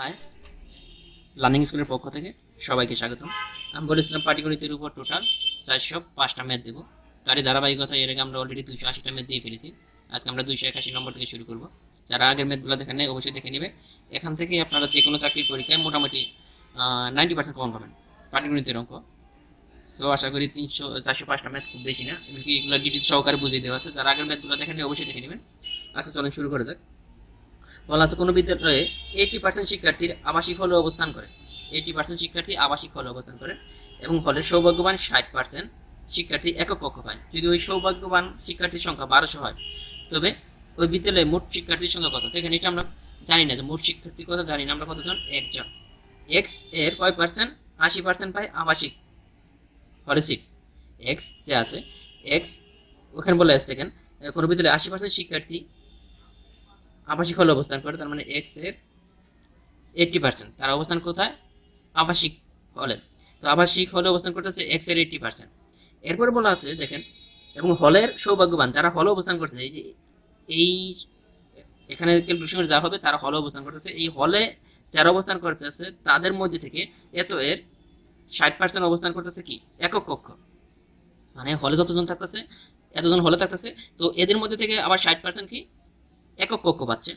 High learning স্কুলের পক্ষ থেকে সবাইকে স্বাগত আমি বলেছিলাম পাটিগণিতের উপর টোটাল চারশো পাঁচটা ম্যাথ দেবো। তারই ধারাবাহিকতা এর আগে আমরা অলরেডি দুশো আশিটা ম্যাথ দিয়ে ফেলেছি। আজকে আমরা দুইশো একাশি নম্বর থেকে শুরু করব। যারা আগের ম্যাথগুলো দেখেন নাই, অবশ্যই দেখে নেবে। এখান থেকে আপনারা যে কোনো চাকরির পরীক্ষায় মোটামুটি নাইনটি পার্সেন্ট কম পাবেন পাটিগণিতের অঙ্ক। সো আশা করি তিনশো, চারশো পাঁচটা ম্যাথ খুব বেশি না। এমনকি এগুলো ডিটেল সহকারে বুঝিয়ে দেওয়া আছে। যারা আগের ম্যাথগুলো নাই, অবশ্যই দেখে নেবেন। আচ্ছা চলেন শুরু করা যাক। বলা আছে, কোনো বিদ্যালয়ে এইটি পার্সেন্ট শিক্ষার্থীর আবাসিক হলে অবস্থান করে। এইটি পার্সেন্ট শিক্ষার্থী আবাসিক হলে অবস্থান করে এবং হলে সৌভাগ্যবান ষাট পার্সেন্ট শিক্ষার্থী একক কক্ষ পায়। যদি ওই সৌভাগ্যবান শিক্ষার্থীর সংখ্যা বারোশো হয়, তবে ওই বিদ্যালয়ে মোট শিক্ষার্থীর সংখ্যা কত? দেখেন, এটা আমরা জানি না যে মোট শিক্ষার্থীর কথা জানি না, আমরা কতজন? একজন। এক্সের কয় পার্সেন্ট আশি পার্সেন্ট পায় আবাসিক হলে সিট এক্স যে আছে এক্স ওখানে বলে আছে, দেখেন, কোনো বিদ্যালয়ে আশি পার্সেন্ট শিক্ষার্থী আবাসিক হলে অবস্থান করে, তার মানে এক্সের এইটটি পার্সেন্ট তার অবস্থান কোথায়? আবাসিক হলে। তো আবাসিক হলে অবস্থান করতেছে এক্সের এইটটি পার্সেন্ট এরপরে বলা আছে, দেখেন, এবং হলের সৌভাগ্যবান, যারা হলে অবস্থান করছে এই যে এই এখানে ক্যালকুলেশন যা হবে, তারা হলে অবস্থান করতেছে। এই হলে যারা অবস্থান করতেছে, তাদের মধ্যে থেকে এত এর ষাট পার্সেন্ট অবস্থান করতেছে কি? একক কক্ষ। মানে হলে যতজন থাকতেছে, এতজন হলে থাকতেছে, তো এদের মধ্যে থেকে আবার ষাট পার্সেন্ট কি? একক কক্ষ পাচ্ছে।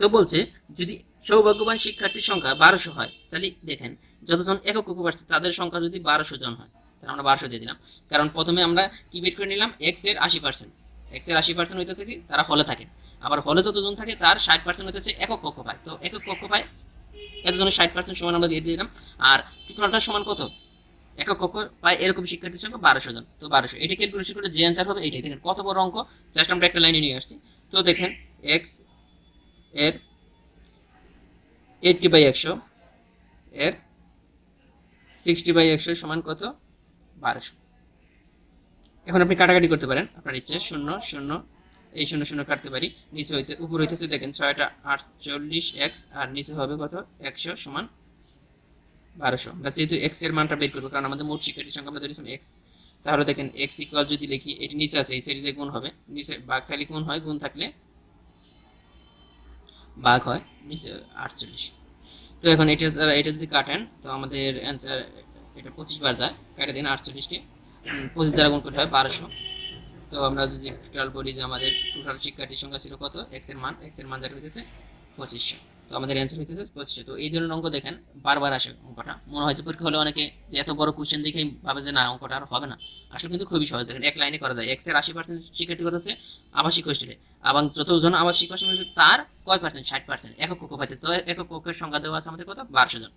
তো বলছে, যদি সৌভাগ্যবান শিক্ষার্থীর সংখ্যা বারোশো হয়, তাহলে দেখেন, যতজন একক কক্ষ পাচ্ছে, তাদের সংখ্যা যদি বারোশো জন হয়, তাহলে আমরা বারোশো দিয়ে দিলাম। কারণ প্রথমে আমরা কি বের করে নিলাম? এক্সের আশি পার্সেন্ট এক্সের আশি পার্সেন্ট হইতেছে কি? তারা হলে থাকে। আবার হলে যতজন থাকে, তার ষাট পার্সেন্ট হইতেছে একক কক্ষ পায়। তো একক কক্ষ পায়, এতজনের ষাট পার্সেন্ট সমান আমরা দিয়ে দিলাম। আর টোটালটা সমান কত? একক কক্ষ পায় এরকম শিক্ষার্থীর সংখ্যা বারোশো জন। তো বারোশো। এটা ক্যালকুলেশন করে যে অ্যান্সার হবে এটাই দেখেন, কত বড় অঙ্ক? জাস্ট আমরা একটা লাইনে নিয়ে আসছি। তো দেখেন এক্সের এইটটি বাই একশো এর সিক্সটি বাই একশো সমান কত? বারোশো। এখন আপনি কাটাকাটি করতে পারেন। আপনার ইচ্ছে শূন্য শূন্য, এই শূন্য শূন্য কাটতে পারি। নিচে হইতে, উপর হইতেছে, দেখেন, ছয়টা আটচল্লিশ এক্স আর নিচে হবে কত? একশো সমান বারোশো। যেহেতু এক্সের মানটা বের করব, কারণ আমাদের মোট শিক্ষার্থীর সংখ্যা আমরা ধরেছিলাম এক্স তাহলে দেখেন এক্স ইকুয়াল যদি লিখি, এটি নিচে আছে, এই সাইডে গুণ হবে। নিচে বাঘ খালি গুণ হয়, গুণ থাকলে বাঘ হয় আটচল্লিশ। তো এখন এটা এটা যদি কাটেন, তো আমাদের অ্যান্সার এটা পঁচিশ বার যায়। কাটে দিন আটচল্লিশকে। পঁচিশ দ্বারা গুণ করতে হয় বারোশো। তো আমরা যদি টোটাল বলি যে আমাদের টোটাল শিক্ষার্থীর সংখ্যা ছিল কত? এক্সের মান এক্সের মান যেটা হইতেছে পঁচিশশো। তো আমাদের অ্যান্সার হইতেছে পঁচিশশো তো এই ধরনের অঙ্ক দেখেন, বারবার আসে অঙ্কটা। মনে হয় যে পরীক্ষা হলে অনেকে যে এত বড় কোশ্চেন দেখে ভাবে যে না, অঙ্কটা আর হবে না। আসলে কিন্তু খুবই সহজ। দেখেন, এক লাইনে করা যায়। এক্সের আশি পার্সেন্ট শিক্ষার্থী কত আছে আবাসিক হোস্টেলে এবং যতজন আবাসিক হোস্টেল আছে তার কয় পার্সেন্ট ষাট পার্সেন্ট একক কক্ষ পাইতেছে। তো একক কক্ষের সংখ্যা দেওয়া আছে আমাদের কত? বারোশো জন।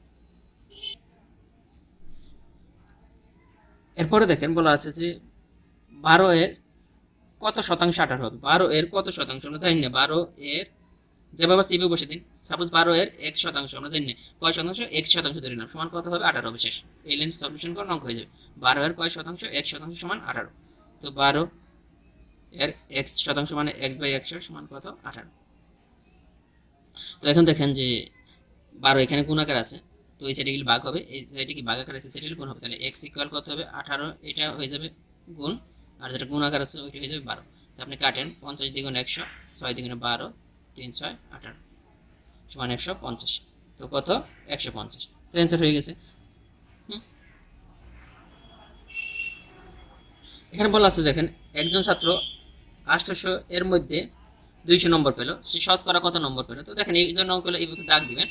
এরপরে দেখেন, বলা আছে যে বারো এর কত শতাংশ আঠারো হবে? বারো এর কত শতাংশ? আমরা জানি না। বারো এর যেভাবে সিভে বসে দিন সাপোজ বারো এর এক শতাংশ, আমরা জানি কয় শতাংশ? এক শতাংশ ধরে নিলাম, সমান কত হবে? আঠারো হবে শেষ এই লেন্স সলিউশন করার অঙ্ক হয়ে যাবে। বারো এর কয় শতাংশ? এক শতাংশ সমান আঠারো। তো বারো এর এক্স শতাংশ মানে এক্স বাই একশো সমান কত? আঠারো। তো এখন দেখেন যে বারো এখানে গুণাকার আছে, তো এই সাইডে গেলে হবে। এই সাইডে কি ভাগ আকার আছে? সেটা গুণ হবে। তাহলে এক্স ইকুয়াল কত হবে? আঠারো, এটা হয়ে যাবে গুণ। আর যেটা গুণ আকার আছে, ওইটা হয়ে যাবে বারো। তো আপনি কাটেন, পঞ্চাশ দ্বিগুণ একশো, ছয় দ্বিগুণে বারো তিন আঠারো। সমান একশো পঞ্চাশ। তো কত? একশো পঞ্চাশ। তো অ্যান্সার হয়ে গেছে। এখানে বলা আছে, দেখেন, একজন ছাত্র আঠারোশো এর মধ্যে দুইশো নম্বর পেল। সে শতকরা কত নম্বর পেল? তো দেখেন, এই জন্য অঙ্কগুলো এই এইভাবে দাগ দিবেন।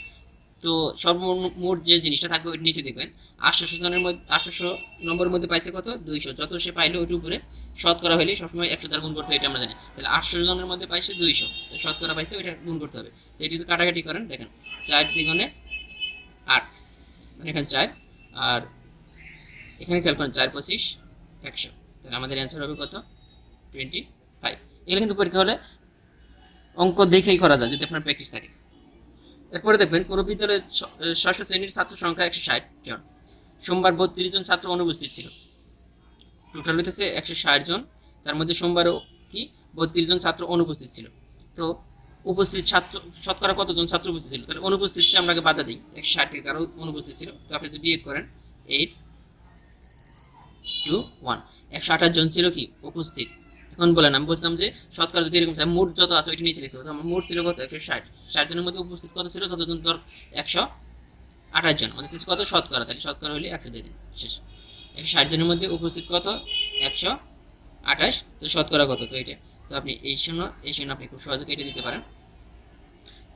তো সর্বমোট যে জিনিসটা থাকবে ওইটা নিচে দেখবেন। আটশোশো জনের মধ্যে আটশোশো নম্বরের মধ্যে পাইছে কত? দুইশো। যত সে পাইলো ওইটার উপরে শতকরা হলে সবসময় একশো দ্বারা গুণ করতে হবে এটা আমরা জানি। তাহলে আটশো জনের মধ্যে পাইছে দুইশো। তো শতকরা পাইছে ওইটা গুণ করতে হবে। তো এটি যদি কাটাকাটি করেন, দেখেন, চার দ্বিগুণে আট। মানে এখানে চার, আর এখানে খেয়াল করেন, চার পঁচিশ, একশো। তাহলে আমাদের অ্যান্সার হবে কত? টোয়েন্টি ফাইভ এগুলো কিন্তু পরীক্ষা হলে অঙ্ক দেখেই করা যায়, যদি আপনার প্র্যাকটিস থাকে। এরপরে দেখবেন কোনো বিদ্যালয়ের ষষ্ঠ শ্রেণির ছাত্র সংখ্যা একশো ষাট জন। সোমবার বত্রিশ জন ছাত্র অনুপস্থিত ছিল। টোটাল হইতেছে একশো ষাট জন। তার মধ্যে সোমবারও কি? বত্রিশ জন ছাত্র অনুপস্থিত ছিল। তো উপস্থিত ছাত্র, শতকরা কতজন ছাত্র উপস্থিত ছিল? তাহলে অনুপস্থিত আমরা বাধা দিই। একশো ষাট থেকে অনুপস্থিত ছিল। তো আপনি যদি বিয়ে করেন এইট টু ওয়ান একশো আঠাশ জন ছিল কি? উপস্থিত। এখন বলেন আমি বলছিলাম যে শতকরা যদি এরকম মোট যত আছে, ওইটা নিচে লিখতে হবে। আমার মোট ছিল কত? একশো ষাট। ষাট জনের মধ্যে উপস্থিত কত ছিল? যতজন ধর একশো আঠাশ জন। আমাদের কত? শতকরা। তাহলে শতকরা হলে একশো দিয়ে দিন। শেষ। একশো ষাট জনের মধ্যে উপস্থিত কত? একশো আঠাশ। তো শতকরা কত? তো এটা। তো আপনি এই শূন্য এই শূন্য আপনি খুব সহজে কেটে দিতে পারেন।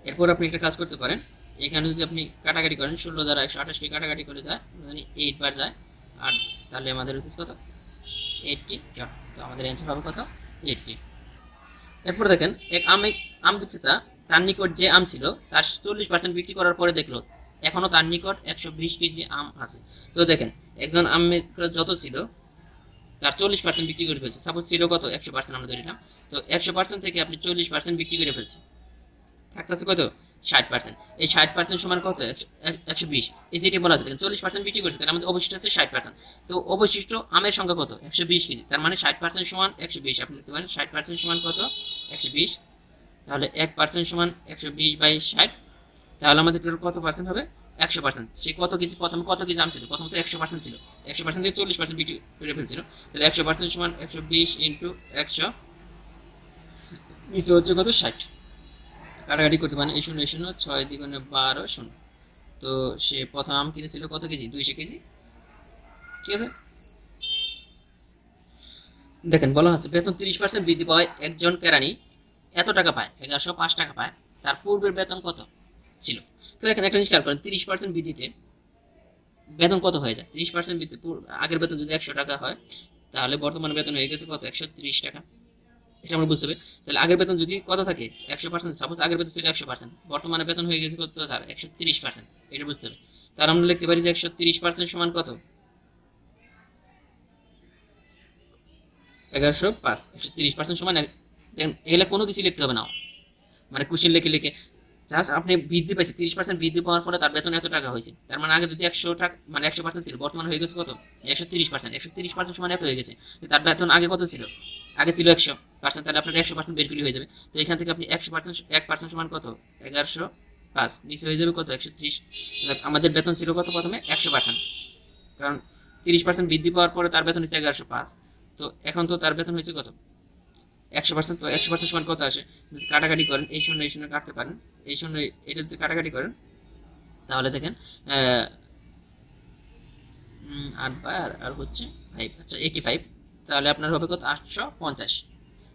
এরপর আপনি একটা কাজ করতে পারেন। এখানে যদি আপনি কাটাকাটি করেন, ষোলো দ্বারা একশো আঠাশকে কাটাকাটি করে যায় মানে এইট বার যায়, আর তাহলে আমাদের হচ্ছে কত? এইটটি জন। তো আমাদের অ্যান্সার হবে কত? এইটটি এরপর দেখেন, এক আম আম বিক্রেতা তার নিকট যে আম ছিল, তার চল্লিশ পার্সেন্ট বিক্রি করার পরে দেখল, এখনও তার নিকট একশো বিশ কেজি আম আছে। তো দেখেন, একজন আমের যত ছিল, তার চল্লিশ পার্সেন্ট বিক্রি করে ফেলছে। সাপোজ ছিল কত? একশো পার্সেন্ট আমরা ধরে নিলাম। তো একশো পার্সেন্ট থেকে আপনি চল্লিশ পার্সেন্ট বিক্রি করে ফেলছে থাকতেছে কত? ষাট পার্সেন্ট এই ষাট পার্সেন্ট সমান কত? একশো- বিশ। এই যেটি বলা আছে চল্লিশ পার্সেন্ট বিক্রি করছে তাহলে আমাদের অবশিষ্ট আছে ষাট পার্সেন্ট তো অবশিষ্ট আমের সংখ্যা কত? একশো বিশ কেজি। তার মানে ষাট পার্সেন্ট সমান একশো বিশ। আপনি লিখতে পারেন, ষাট পার্সেন্ট সমান কত? একশো বিশ। তাহলে এক পার্সেন্ট সমান একশো বিশ বাই ষাট। তাহলে আমাদের টোটাল কত পার্সেন্ট হবে? একশো পার্সেন্ট সে কত কেজি, প্রথমে কত কেজি আম ছিল? প্রথমত একশো পার্সেন্ট ছিল। একশো পার্সেন্ট থেকে চল্লিশ পার্সেন্ট বিক্রি করে ফেলছিল। তাহলে একশো পার্সেন্ট সমান একশো বিশ ইন্টু একশো। নিচে হচ্ছে কত? ষাট। কাটাকাটি করতে পারেন। এই শূন্য এই শূন্য, ছয় দ্বিগুণে বারো, শূন্য। তো সে প্রথম আম কিনেছিল কত কেজি? দুইশো কেজি। ঠিক আছে? দেখেন, বলা হচ্ছে বেতন তিরিশ পার্সেন্ট বৃদ্ধি পাওয়ায় একজন কেরানি এত টাকা পায়? এগারোশো পাঁচ টাকা পায়। তার পূর্বের বেতন কত? ছিল। তো এখানে একটা জিনিস খেয়াল করেন, তিরিশ পার্সেন্ট বৃদ্ধিতে বেতন কত হয়ে যায়? তিরিশ পার্সেন্ট বৃদ্ধি আগের বেতন যদি একশো টাকা হয়, তাহলে বর্তমানে বেতন হয়ে গেছে কত? একশো তিরিশ টাকা। এটা আমরা বুঝতে হবে তাহলে আগের বেতন যদি কত থাকে? একশো পার্সেন্ট সাপোজ আগের বেতন ছিল একশো পার্সেন্ট বর্তমানে বেতন হয়ে গেছে কত? তার একশো তিরিশ পার্সেন্ট এটা বুঝতে হবে তার আমরা লিখতে পারি যে একশো তিরিশ পার্সেন্ট সমান কত? এগারোশো পাঁচ। একশো তিরিশ পার্সেন্ট সমান এগুলো কোনো কিছু লিখতে হবে না। মানে কোশ্চেন লিখে লিখে। জাস্ট আপনি বৃদ্ধি পাইছে, তিরিশ পার্সেন্ট বৃদ্ধি পাওয়ার ফলে তার বেতন এত টাকা হয়েছে। তার মানে আগে যদি একশো টাকা মানে একশো পার্সেন্ট ছিল, বর্তমানে হয়ে গেছে কত? একশো তিরিশ পার্সেন্ট একশো তিরিশ পার্সেন্ট সমান এত হয়ে গেছে। তার বেতন আগে কত ছিল? আগে ছিল একশো। পার্সেন্ট তাহলে আপনার একশো পার্সেন্ট বের করলে হয়ে যাবে। তো এখান থেকে আপনি একশো পার্সেন্ট এক পার্সেন্ট সমান কত? এগারোশো পাঁচ। নিচে হয়ে যাবে কত? একশো ত্রিশ। আমাদের বেতন ছিল কত প্রথমে? একশো পার্সেন্ট কারণ তিরিশ পার্সেন্ট বৃদ্ধি পাওয়ার পরে তার বেতন হচ্ছে এগারোশো পাঁচ। তো এখন তো তার বেতন হয়েছে কত? একশো পার্সেন্ট একশো পার্সেন্ট সমান কত আসে? যদি কাটাকাটি করেন, এই শূন্য এই শূন্য কাটতে পারেন, এই শূন্য, এটা যদি কাটাকাটি করেন, তাহলে দেখেন আট বাই আর হচ্ছে ফাইভ আচ্ছা এইটি ফাইভ তাহলে আপনার হবে কত? আটশো পঞ্চাশ।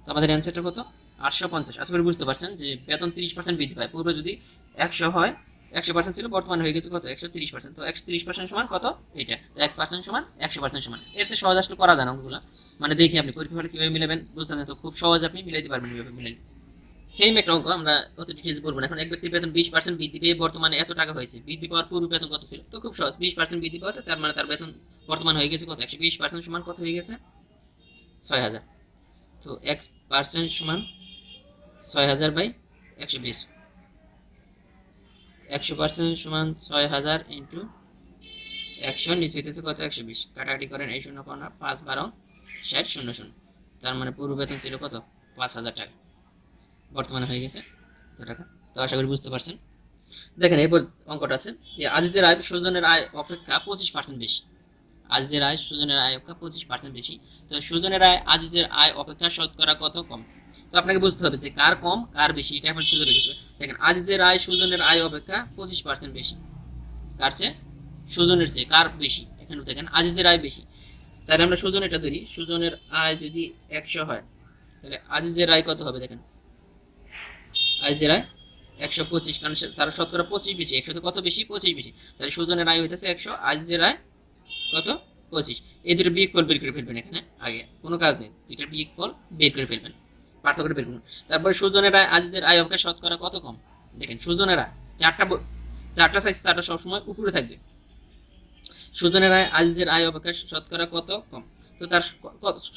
তো আমাদের অ্যান্সারটা কত? আটশো পঞ্চাশ। আশা করি বুঝতে পারছেন যে বেতন তিরিশ পার্সেন্ট বৃদ্ধি পায়। পূর্বে যদি একশো হয়, একশো পার্সেন্ট ছিল, বর্তমানে হয়ে গেছে কত? একশো তিরিশ পার্সেন্ট তো একশো তিরিশ পার্সেন্ট সমান কত? এটা এক পার্সেন্ট সমান, একশো পার্সেন্ট সমান। এর চেয়ে সহজ আসলে করা যায় না অঙ্কগুলো। মানে দেখি আপনি পরীক্ষা কীভাবে মিলাবেন, বুঝতে তো খুব সহজ আপনি মিলাইতে পারবেন কীভাবে মিলাই সেম একটা অঙ্ক আমরা অত ডিটেলস বলব না। এখন এক ব্যক্তির বেতন বিশ পার্সেন্ট বৃদ্ধি পেয়ে বর্তমানে এত টাকা হয়েছে। বৃদ্ধি পাওয়ার পূর্ব বেতন কত ছিল? তো খুব সহজ, বিশ পার্সেন্ট বৃদ্ধি পাওয়াতে তার মানে তার বেতন বর্তমান হয়ে গেছে কত? একশো বিশ পার্সেন্ট সমান কত হয়ে গেছে? ছয় হাজার। তো এক পার্সেন্ট সমান ছয় হাজার বাই একশো বিশ। একশো পার্সেন্ট সমান ছয় হাজার ইন্টু একশো, নিচে হইতেছে কত? একশো বিশ। কাটাকাটি করেন, এই শূন্য পাঁচ বারো। ষাট, শূন্য শূন্য। তার মানে পূর্ব বেতন ছিল কত? পাঁচ হাজার টাকা। বর্তমানে হয়ে গেছে টাকা। তো আশা করি বুঝতে পারছেন। দেখেন, এরপর অঙ্কটা আছে যে আজিজের আয়, সুজনের আয় অপেক্ষা পঁচিশ পার্সেন্ট বেশি। আজিজের আয়, সুজনের আয় অপেক্ষা পঁচিশ পার্সেন্ট বেশি। তো সুজনের আয়, আজিজের আয় অপেক্ষা শতকরা কত কম? তো আপনাকে বুঝতে হবে যে কার কম, কার বেশি, এটা খুঁজে বের করতে দেখেন, আজিজের আয়, সুজনের আয় অপেক্ষা পঁচিশ পার্সেন্ট বেশি। কার চেয়ে? সুজনের চেয়ে কার বেশি? এখানে দেখেন, আজিজের আয় বেশি। তাহলে আমরা সুজন সুজনেরটা ধরি। সুজনের আয় যদি একশো হয়, তাহলে আজিজের আয় কত হবে দেখেন? আজিজের আয় একশো পঁচিশ, কারণ তার শতকরা পঁচিশ বেশি একশো কত বেশি? পঁচিশ বেশি। তাহলে সুজনের আয় হইতেছে একশো, আজিজের আয় কত? পঁচিশ। এই দুটো বিয়োগ ফল বের করে ফেলবেন এখানে, আগে। কোনো কাজ নেই। দুইটা বিয়োগ ফল বের করে ফেলবেন, পার্থক্য বের করুন। তারপরে সুজনের আয়, আজিজের আয় অপেক্ষা শতকরা কত কম? দেখেন, সুজনের আয়, চারটা চারটা সাইজ চারটা সবসময় উপরে থাকবে। সুজনের আয় আজিজের আয় অপেক্ষা শতকরা কত কম? তো তার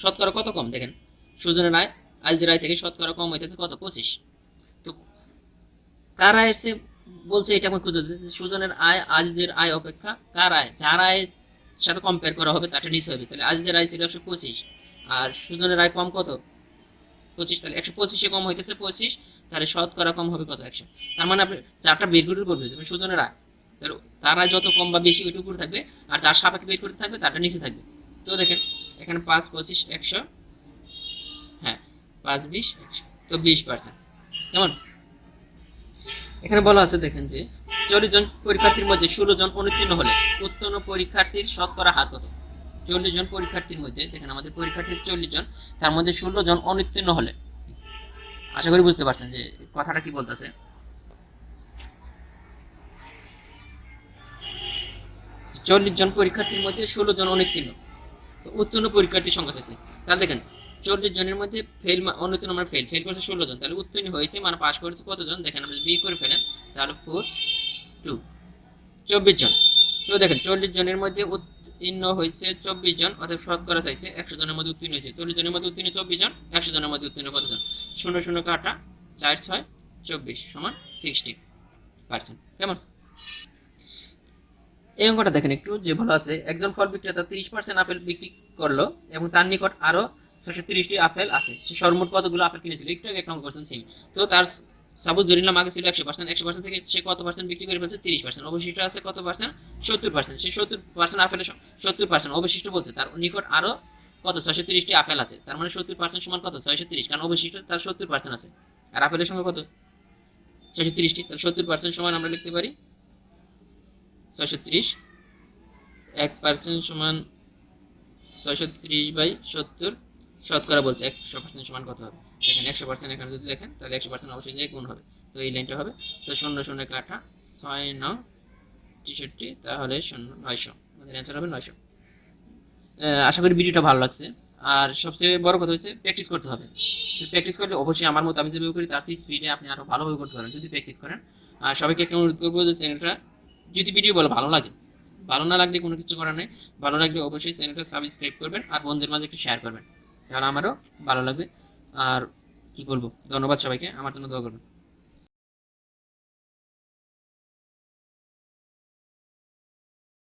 শতকরা কত কম দেখেন? সুজনের আয় আজিজের আয় থেকে শতকরা কম হইতেছে কত? পঁচিশ। তো কার আয় এসে বলছে এটা আমার খুঁজে সুজনের আয়, আজিজের আয় অপেক্ষা কার আয়? যার আয়ের সাথে কম্পেয়ার করা হবে তাটা নিচে হবে। তাহলে আজিজের আয় ছিল একশো পঁচিশ। আর সুজনের আয় কম কত? পঁচিশ। তাহলে একশো পঁচিশে কম হইতেছে পঁচিশ। তাহলে শতকরা কম হবে কত? একশো। তার মানে আপনি চারটা বের করতে বলবে সুজনের আয়। তার যত কম বা বেশি ওইটুকু থাকবে, আর যার সাপেক্ষে বের করতে থাকবে, তারটা নিচে থাকবে। তো দেখেন, এখানে পাঁচ, পঁচিশ, একশো হ্যাঁ পাঁচ, বিশ, একশো, তো বিশ পার্সেন্ট কেমন? এখানে বলা আছে, দেখেন যে, চল্লিশ জন পরীক্ষার্থীর মধ্যে ষোলো জন অনুত্তীর্ণ হলে উত্তীর্ণ পরীক্ষার্থীর শতকরা হাত কত? চল্লিশ জন পরীক্ষার্থীর মধ্যে, দেখেন আমাদের পরীক্ষার্থীর চল্লিশ জন, তার মধ্যে ষোলো জন অনুত্তীর্ণ হলে। আশা করি বুঝতে পারছেন যে কথাটা কি বলতেছে? চল্লিশ জন পরীক্ষার্থীর মধ্যে ষোলো জন অনুত্তীর্ণ। উত্তীর্ণ পরীক্ষার্থীর সংখ্যা চাইছে তাহলে দেখেন, চল্লিশ জনের মধ্যে ফেল অনুত্তীর্ণ মানে ফেল ফেল করেছে ষোলো জন। তাহলে উত্তীর্ণ হয়েছে মানে পাস করেছে কতজন দেখেন, আমরা বি করে ফেলেন তাহলে ফোর টু চব্বিশ জন। তো দেখেন, চল্লিশ জনের মধ্যে উত্তীর্ণ হয়েছে চব্বিশ জন, অর্থাৎ শতকরা চাইছে একশো জনের মধ্যে উত্তীর্ণ হয়েছে। চল্লিশ জনের মধ্যে উত্তীর্ণ চব্বিশ জন, একশো জনের মধ্যে উত্তীর্ণ কতজন শূন্য শূন্য কাটা, চার, ছয়, চব্বিশ সমান সিক্সটি পার্সেন্ট কেমন? এই অঙ্কটা দেখেন একটু, যে ভালো আছে। একজন ফল বিক্রেতা তিরিশ পার্সেন্ট আপেল বিক্রি করল এবং তার নিকট আরও ছশো তিরিশটি আপেল আছে। সে সর্বমোট কতগুলো আপেল কিনেছিল? একটু এক নম্বর পার্সেন্ট সিম তো তার সাপোজ ধরে নিলাম আগে ছিল একশো পার্সেন্ট একশো পার্সেন্ট থেকে সে কত পার্সেন্ট বিক্রি করে ফেলছে? তিরিশ পার্সেন্ট অবশিষ্ট আছে কত পার্সেন্ট সত্তর পার্সেন্ট সে সত্তর পার্সেন্ট আপেলের সত্তর পার্সেন্ট অবশিষ্ট বলছে, তার নিকট আরও কত? ছয়শো তিরিশটি আপেল আছে। তার মানে সত্তর পার্সেন্ট সমান কত? ছয়শো তিরিশ। কারণ অবশিষ্ট তার সত্তর পার্সেন্ট আছে। আর আপেলের সঙ্গে কত? ছয়শো তিরিশটি। তাহলে সত্তর পার্সেন্ট সমান আমরা লিখতে পারি ছয়শো তিরিশ এক পার্সেন্ট সমান ছয়শো ত্রিশ বাই সত্তর। শতকরা বলছে একশো পার্সেন্ট সমান কত হবে? দেখেন একশো পার্সেন্ট এখানে যদি লেখেন তাহলে একশো পার্সেন্ট অবশ্যই যে গুণ হবে। তো এই লাইনটা হবে। তো শূন্য শূন্য কাঠা ছয় ন, তেষট্টি, তাহলে শূন্য, নয়শো। আমাদের অ্যান্সার হবে নয়শো। আশা করি ভিডিওটা ভালো লাগছে। আর সবচেয়ে বড় কথা হচ্ছে প্র্যাকটিস করতে হবে। প্র্যাকটিস করলে অবশ্যই আমার মতো আমি যেভাবে করি, তার সেই স্পিডে আপনি আরও ভালোভাবে করতে পারেন। যদি প্র্যাকটিস করেন আর সবাইকে একটা অনুরোধ করব যে চ্যানেলটা যদি ভিডিও বলো, ভালো লাগে। ভালো না লাগলে কোনো কিছু করার নেই। ভালো লাগলে অবশ্যই চ্যানেলটা সাবস্ক্রাইব করবেন আর বন্ধুদের মাঝে একটু শেয়ার করবেন। তাহলে আমারও ভালো লাগবে। আর কি বলব? ধন্যবাদ সবাইকে। আমার জন্য দোয়া করবেন।